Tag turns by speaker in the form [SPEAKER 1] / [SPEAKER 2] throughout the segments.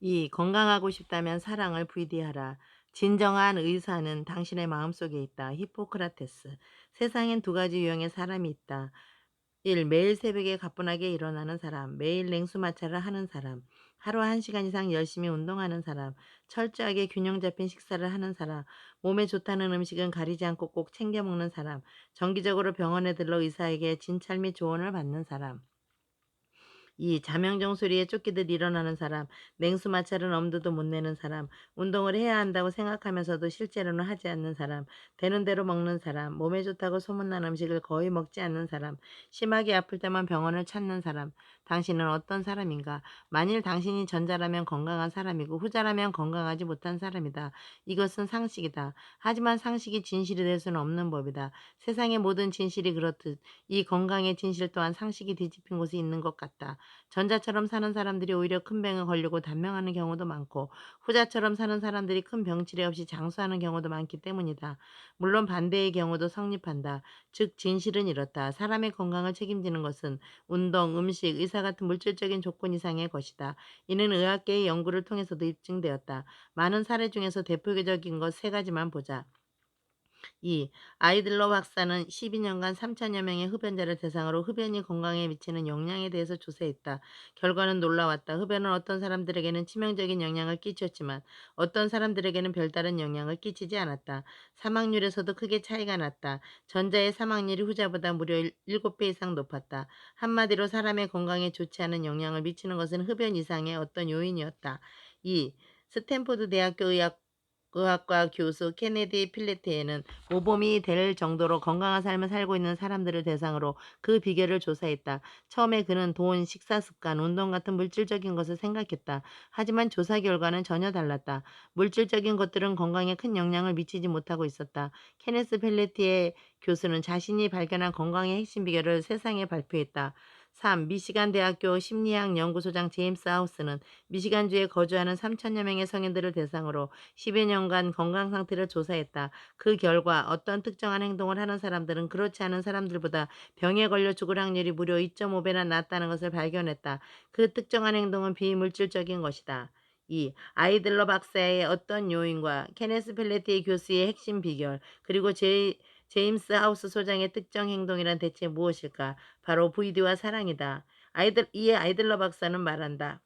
[SPEAKER 1] 2. 건강하고 싶다면 사랑을 VD하라. 진정한 의사는 당신의 마음속에 있다. 히포크라테스. 세상엔 두 가지 유형의 사람이 있다. 1. 매일 새벽에 가뿐하게 일어나는 사람. 매일 냉수마찰을 하는 사람. 하루 1시간 이상 열심히 운동하는 사람. 철저하게 균형 잡힌 식사를 하는 사람. 몸에 좋다는 음식은 가리지 않고 꼭 챙겨 먹는 사람. 정기적으로 병원에 들러 의사에게 진찰 및 조언을 받는 사람. 2. 자명종 소리에 쫓기듯 일어나는 사람, 냉수 마찰은 엄두도 못 내는 사람, 운동을 해야 한다고 생각하면서도 실제로는 하지 않는 사람, 되는 대로 먹는 사람, 몸에 좋다고 소문난 음식을 거의 먹지 않는 사람, 심하게 아플 때만 병원을 찾는 사람. 당신은 어떤 사람인가? 만일 당신이 전자라면 건강한 사람이고 후자라면 건강하지 못한 사람이다. 이것은 상식이다. 하지만 상식이 진실이 될 수는 없는 법이다. 세상의 모든 진실이 그렇듯 이 건강의 진실 또한 상식이 뒤집힌 곳에 있는 것 같다. 전자처럼 사는 사람들이 오히려 큰 병에 걸리고 단명하는 경우도 많고 후자처럼 사는 사람들이 큰 병치레 없이 장수하는 경우도 많기 때문이다. 물론 반대의 경우도 성립한다. 즉 진실은 이렇다. 사람의 건강을 책임지는 것은 운동, 음식, 의사 같은 물질적인 조건 이상의 것이다. 이는 의학계의 연구를 통해서도 입증되었다. 많은 사례 중에서 대표적인 것 세 가지만 보자. 2. 아이들러 박사는 12년간 3천여 명의 흡연자를 대상으로 흡연이 건강에 미치는 영향에 대해서 조사했다. 결과는 놀라웠다. 흡연은 어떤 사람들에게는 치명적인 영향을 끼쳤지만 어떤 사람들에게는 별다른 영향을 끼치지 않았다. 사망률에서도 크게 차이가 났다. 전자의 사망률이 후자보다 무려 7배 이상 높았다. 한마디로 사람의 건강에 좋지 않은 영향을 미치는 것은 흡연 이상의 어떤 요인이었다. 2. 스탠포드 대학교 의학 의학과 교수 케네디 필레트에는 모범이 될 정도로 건강한 삶을 살고 있는 사람들을 대상으로 그 비결을 조사했다. 처음에 그는 돈, 식사 습관, 운동 같은 물질적인 것을 생각했다. 하지만 조사 결과는 전혀 달랐다. 물질적인 것들은 건강에 큰 영향을 미치지 못하고 있었다. 케네스 필레티의 교수는 자신이 발견한 건강의 핵심 비결을 세상에 발표했다. 3. 미시간 대학교 심리학 연구소장 제임스 하우스는 미시간주에 거주하는 3천여 명의 성인들을 대상으로 10여 년간 건강 상태를 조사했다. 그 결과 어떤 특정한 행동을 하는 사람들은 그렇지 않은 사람들보다 병에 걸려 죽을 확률이 무려 2.5배나 낮다는 것을 발견했다. 그 특정한 행동은 비물질적인 것이다. 2. 아이들러 박사의 어떤 요인과 케네스 펠레티의 교수의 핵심 비결, 그리고 제 제임스 하우스 소장의 특정 행동이란 대체 무엇일까? 바로 VD와 사랑이다. 아이들, 이에 아이들러 박사는 말한다.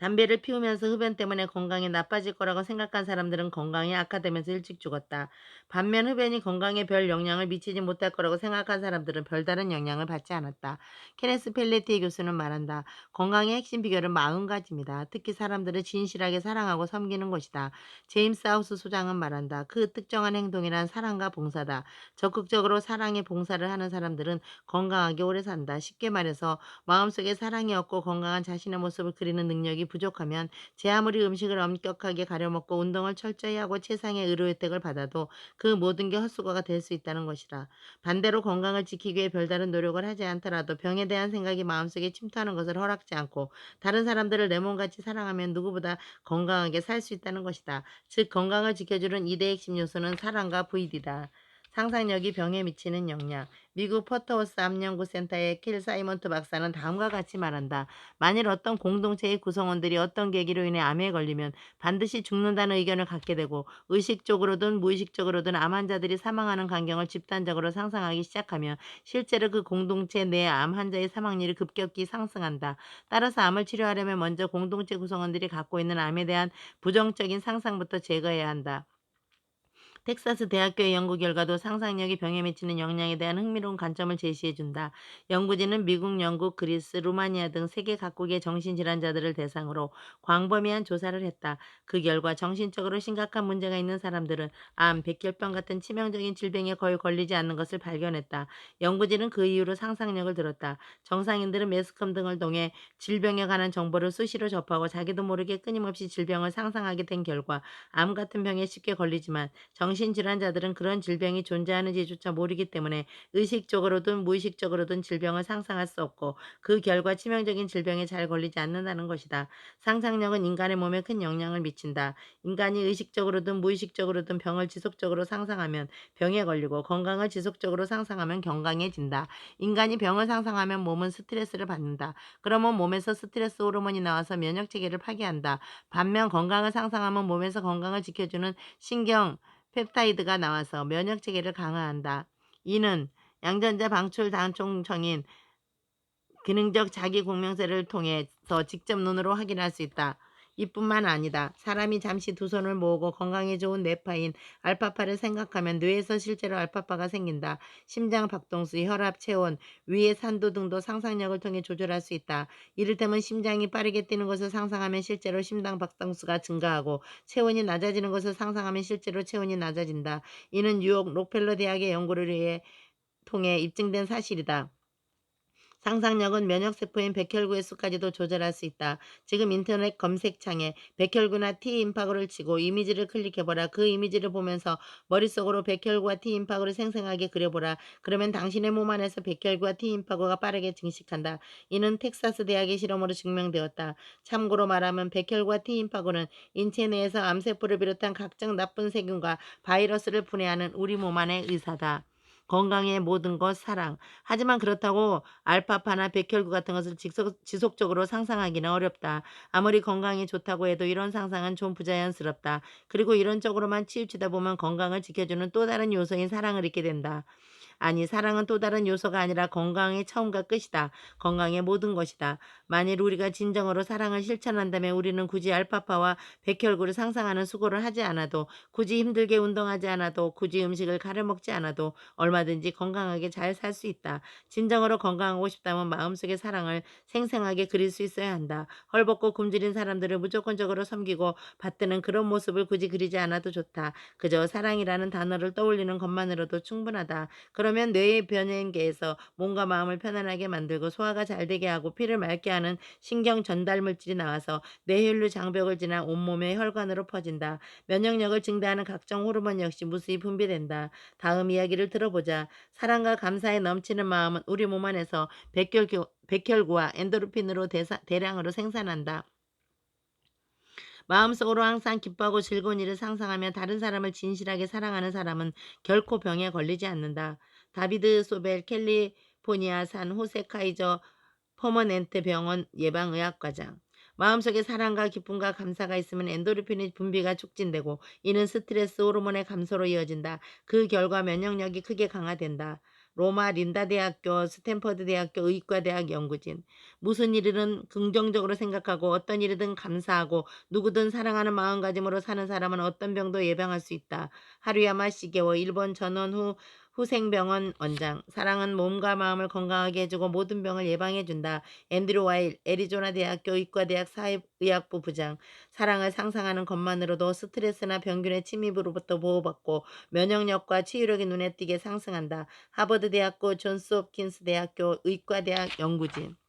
[SPEAKER 1] 담배를 피우면서 흡연 때문에 건강이 나빠질 거라고 생각한 사람들은 건강이 악화되면서 일찍 죽었다. 반면 흡연이 건강에 별 영향을 미치지 못할 거라고 생각한 사람들은 별다른 영향을 받지 않았다. 케네스 펠레티의 교수는 말한다. 건강의 핵심 비결은 마음 가짐이다. 특히 사람들을 진실하게 사랑하고 섬기는 것이다. 제임스 하우스 소장은 말한다. 그 특정한 행동이란 사랑과 봉사다. 적극적으로 사랑에 봉사를 하는 사람들은 건강하게 오래 산다. 쉽게 말해서 마음속에 사랑이 없고 건강한 자신의 모습을 그리는 능력이 부족하면 제 아무리 음식을 엄격하게 가려먹고 운동을 철저히 하고 최상의 의료 혜택을 받아도 그 모든 게 헛수고가 될 수 있다는 것이다. 반대로 건강을 지키기 위해 별다른 노력을 하지 않더라도 병에 대한 생각이 마음속에 침투하는 것을 허락지 않고 다른 사람들을 내 몸같이 사랑하면 누구보다 건강하게 살 수 있다는 것이다. 즉 건강을 지켜주는 이대 핵심 요소는 사랑과 VD다. 상상력이 병에 미치는 영향. 미국 포터워스 암연구센터의 킬 사이먼트 박사는 다음과 같이 말한다. 만일 어떤 공동체의 구성원들이 어떤 계기로 인해 암에 걸리면 반드시 죽는다는 의견을 갖게 되고 의식적으로든 무의식적으로든 암 환자들이 사망하는 광경을 집단적으로 상상하기 시작하면 실제로 그 공동체 내 암 환자의 사망률이 급격히 상승한다. 따라서 암을 치료하려면 먼저 공동체 구성원들이 갖고 있는 암에 대한 부정적인 상상부터 제거해야 한다. 텍사스 대학교의 연구 결과도 상상력이 병에 미치는 영향에 대한 흥미로운 관점을 제시해준다. 연구진은 미국, 영국, 그리스, 루마니아 등 세계 각국의 정신질환자들을 대상으로 광범위한 조사를 했다. 그 결과 정신적으로 심각한 문제가 있는 사람들은 암, 백혈병 같은 치명적인 질병에 거의 걸리지 않는 것을 발견했다. 연구진은 그 이유로 상상력을 들었다. 정상인들은 매스컴 등을 통해 질병에 관한 정보를 수시로 접하고 자기도 모르게 끊임없이 질병을 상상하게 된 결과 암 같은 병에 쉽게 걸리지만 정신 정신질환자들은 그런 질병이 존재하는지조차 모르기 때문에 의식적으로든 무의식적으로든 질병을 상상할 수 없고 그 결과 치명적인 질병에 잘 걸리지 않는다는 것이다. 상상력은 인간의 몸에 큰 영향을 미친다. 인간이 의식적으로든 무의식적으로든 병을 지속적으로 상상하면 병에 걸리고 건강을 지속적으로 상상하면 건강해진다. 인간이 병을 상상하면 몸은 스트레스를 받는다. 그러면 몸에서 스트레스 호르몬이 나와서 면역 체계를 파괴한다. 반면 건강을 상상하면 몸에서 건강을 지켜주는 신경 펩타이드가 나와서 면역 체계를 강화한다. 이는 양전자 방출 단총청인 기능적 자기 공명세를 통해서 직접 눈으로 확인할 수 있다. 이뿐만 아니다. 사람이 잠시 두 손을 모으고 건강에 좋은 뇌파인 알파파를 생각하면 뇌에서 실제로 알파파가 생긴다. 심장 박동수, 혈압, 체온, 위의 산도 등도 상상력을 통해 조절할 수 있다. 이를테면 심장이 빠르게 뛰는 것을 상상하면 실제로 심장 박동수가 증가하고 체온이 낮아지는 것을 상상하면 실제로 체온이 낮아진다. 이는 뉴욕 록펠러 대학의 연구를 위해 통해 입증된 사실이다. 상상력은 면역세포인 백혈구의 수까지도 조절할 수 있다. 지금 인터넷 검색창에 백혈구나 T임파고를 치고 이미지를 클릭해보라. 그 이미지를 보면서 머릿속으로 백혈구와 T임파고를 생생하게 그려보라. 그러면 당신의 몸 안에서 백혈구와 T임파고가 빠르게 증식한다. 이는 텍사스 대학의 실험으로 증명되었다. 참고로 말하면 백혈구와 T임파고는 인체 내에서 암세포를 비롯한 각종 나쁜 세균과 바이러스를 분해하는 우리 몸 안의 의사다. 건강의 모든 것 사랑. 하지만 그렇다고 알파파나 백혈구 같은 것을 지속, 지속적으로 상상하기는 어렵다. 아무리 건강이 좋다고 해도 이런 상상은 좀 부자연스럽다. 그리고 이런 쪽으로만 치우치다 보면 건강을 지켜주는 또 다른 요소인 사랑을 잊게 된다. 아니, 사랑은 또 다른 요소가 아니라 건강의 처음과 끝이다. 건강의 모든 것이다. 만일 우리가 진정으로 사랑을 실천한다면 우리는 굳이 알파파와 백혈구를 상상하는 수고를 하지 않아도, 굳이 힘들게 운동하지 않아도, 굳이 음식을 가려 먹지 않아도 얼마든지 건강하게 잘 살 수 있다. 진정으로 건강하고 싶다면 마음속의 사랑을 생생하게 그릴 수 있어야 한다. 헐벗고 굶주린 사람들을 무조건적으로 섬기고 받드는 그런 모습을 굳이 그리지 않아도 좋다. 그저 사랑이라는 단어를 떠올리는 것만으로도 충분하다. 그 러면 뇌의 변연계에서 몸과 마음을 편안하게 만들고 소화가 잘 되게 하고 피를 맑게 하는 신경 전달 물질이 나와서 뇌혈류 장벽을 지나 온몸의 혈관으로 퍼진다. 면역력을 증대하는 각종 호르몬 역시 무수히 분비된다. 다음 이야기를 들어보자. 사랑과 감사에 넘치는 마음은 우리 몸 안에서 백혈구, 백혈구와 엔도르핀으로 대사, 대량으로 생산한다. 마음속으로 항상 기뻐하고 즐거운 일을 상상하며 다른 사람을 진실하게 사랑하는 사람은 결코 병에 걸리지 않는다. 다비드 소벨 캘리포니아 산 호세 카이저 퍼머넨트 병원 예방의학과장 마음속에 사랑과 기쁨과 감사가 있으면 엔도르핀의 분비가 촉진되고 이는 스트레스 호르몬의 감소로 이어진다. 그 결과 면역력이 크게 강화된다. 로마 린다 대학교, 스탠퍼드 대학교 의과대학 연구진. 무슨 일이든 긍정적으로 생각하고 어떤 일이든 감사하고 누구든 사랑하는 마음가짐으로 사는 사람은 어떤 병도 예방할 수 있다. 하루야마 시게오 일본 전원 후 후생병원 원장. 사랑은 몸과 마음을 건강하게 해주고 모든 병을 예방해준다. 앤드류 와일, 애리조나 대학교 의과대학 사회의학부 부장. 사랑을 상상하는 것만으로도 스트레스나 병균의 침입으로부터 보호받고 면역력과 치유력이 눈에 띄게 상승한다. 하버드 대학교 존스 홉킨스 대학교 의과대학 연구진.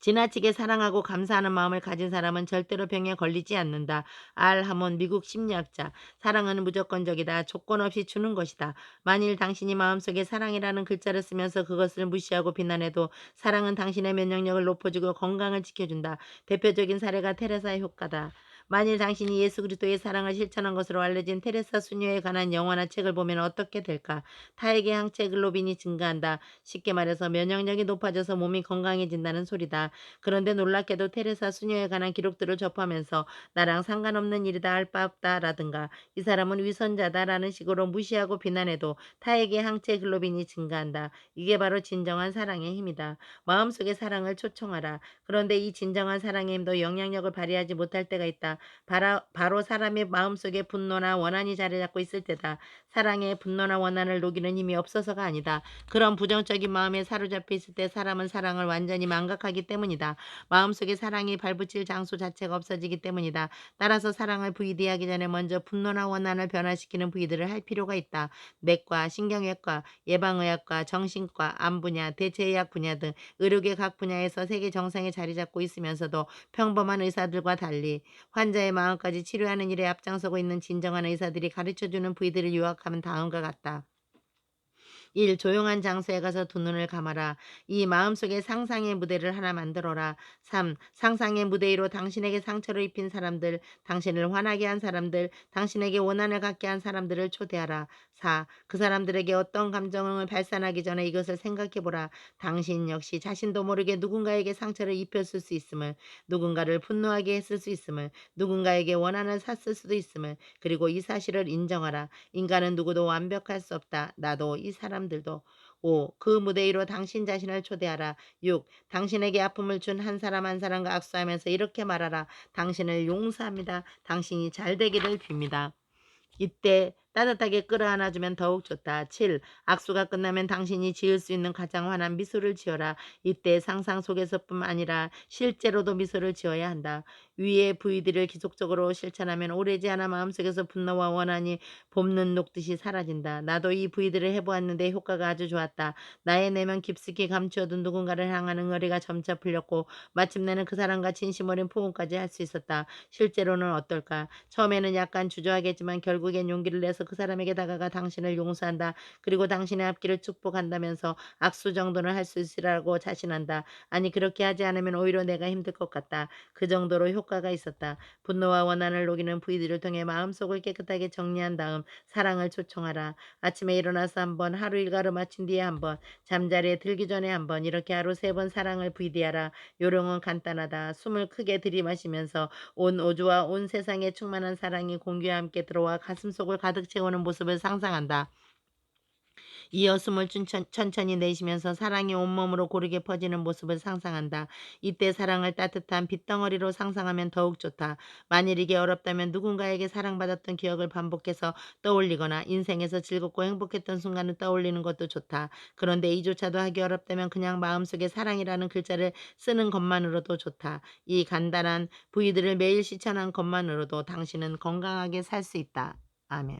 [SPEAKER 1] 지나치게 사랑하고 감사하는 마음을 가진 사람은 절대로 병에 걸리지 않는다. 알 하몬 미국 심리학자. 사랑은 무조건적이다. 조건 없이 주는 것이다. 만일 당신이 마음속에 사랑이라는 글자를 쓰면서 그것을 무시하고 비난해도 사랑은 당신의 면역력을 높여주고 건강을 지켜준다. 대표적인 사례가 테레사의 효과다. 만일 당신이 예수 그리스도의 사랑을 실천한 것으로 알려진 테레사 수녀에 관한 영화나 책을 보면 어떻게 될까? 타액의 항체 글로빈이 증가한다. 쉽게 말해서 면역력이 높아져서 몸이 건강해진다는 소리다. 그런데 놀랍게도 테레사 수녀에 관한 기록들을 접하면서 나랑 상관없는 일이다 할 바 없다라든가 이 사람은 위선자다라는 식으로 무시하고 비난해도 타액의 항체 글로빈이 증가한다. 이게 바로 진정한 사랑의 힘이다. 마음속의 사랑을 초청하라. 그런데 이 진정한 사랑의 힘도 영향력을 발휘하지 못할 때가 있다. 바로, 바로 사람의 마음속에 분노나 원한이 자리 잡고 있을 때다. 사랑의 분노나 원한을 녹이는 힘이 없어서가 아니다. 그런 부정적인 마음에 사로잡혀 있을 때 사람은 사랑을 완전히 망각하기 때문이다. 마음속에 사랑이 발붙일 장소 자체가 없어지기 때문이다. 따라서 사랑을 VD하기 전에 먼저 분노나 원한을 변화시키는 VD를 할 필요가 있다. 내과, 신경외과, 예방의학과, 정신과, 암 분야, 대체의학 분야 등 의료계 각 분야에서 세계 정상에 자리 잡고 있으면서도 평범한 의사들과 달리 환자의 마음까지 치료하는 일에 앞장서고 있는 진정한 의사들이 가르쳐주는 부위들을 요약하면 다음과 같다. 1. 조용한 장소에 가서 두 눈을 감아라. 2. 마음속에 상상의 무대를 하나 만들어라. 3. 상상의 무대 위로 당신에게 상처를 입힌 사람들, 당신을 화나게 한 사람들, 당신에게 원한을 갖게 한 사람들을 초대하라. 4. 그 사람들에게 어떤 감정을 발산하기 전에 이것을 생각해보라. 당신 역시 자신도 모르게 누군가에게 상처를 입혔을 수 있음을, 누군가를 분노하게 했을 수 있음을, 누군가에게 원한을 샀을 수도 있음을, 그리고 이 사실을 인정하라. 인간은 누구도 완벽할 수 없다. 나도 이 사람 들도. 5. 그 무대 위로 당신 자신을 초대하라. 6. 당신에게 아픔을 준 한 사람 한 사람과 악수하면서 이렇게 말하라. 당신을 용서합니다. 당신이 잘 되기를 빕니다. 이때 따뜻하게 끌어안아주면 더욱 좋다. 7. 악수가 끝나면 당신이 지을 수 있는 가장 환한 미소를 지어라. 이때 상상 속에서뿐 아니라 실제로도 미소를 지어야 한다. 위의 부위들을 지속적으로 실천하면 오래지 않아 마음속에서 분노와 원한이 봄눈 녹듯이 사라진다. 나도 이 부위들을 해보았는데 효과가 아주 좋았다. 나의 내면 깊숙이 감추어둔 누군가를 향하는 의리가 점차 풀렸고 마침내는 그 사람과 진심 어린 포옹까지 할 수 있었다. 실제로는 어떨까? 처음에는 약간 주저하겠지만 결국엔 용기를 내서 그 사람에게 다가가 당신을 용서한다. 그리고 당신의 앞길을 축복한다면서 악수 정도는 할 수 있으라고 자신한다. 아니 그렇게 하지 않으면 오히려 내가 힘들 것 같다. 그 정도로 효과가 있었다. 분노와 원한을 녹이는 부위들을 통해 마음속을 깨끗하게 정리한 다음 사랑을 초청하라. 아침에 일어나서 한번 하루 일과를 마친 뒤에 한번 잠자리에 들기 전에 한번 이렇게 하루 세 번 사랑을 부위디하라. 요령은 간단하다. 숨을 크게 들이마시면서 온 우주와 온 세상에 충만한 사랑이 공기와 함께 들어와 가슴속을 가득 채우는 모습을 상상한다. 이어 숨을 천천히 내쉬면서 사랑이 온몸으로 고르게 퍼지는 모습을 상상한다. 이때 사랑을 따뜻한 빗덩어리로 상상하면 더욱 좋다. 만일 이게 어렵다면 누군가에게 사랑받았던 기억을 반복해서 떠올리거나 인생에서 즐겁고 행복했던 순간을 떠올리는 것도 좋다. 그런데 이조차도 하기 어렵다면 그냥 마음속에 사랑이라는 글자를 쓰는 것만으로도 좋다. 이 간단한 부위들을 매일 실천한 것만으로도 당신은 건강하게 살 수 있다. 아멘.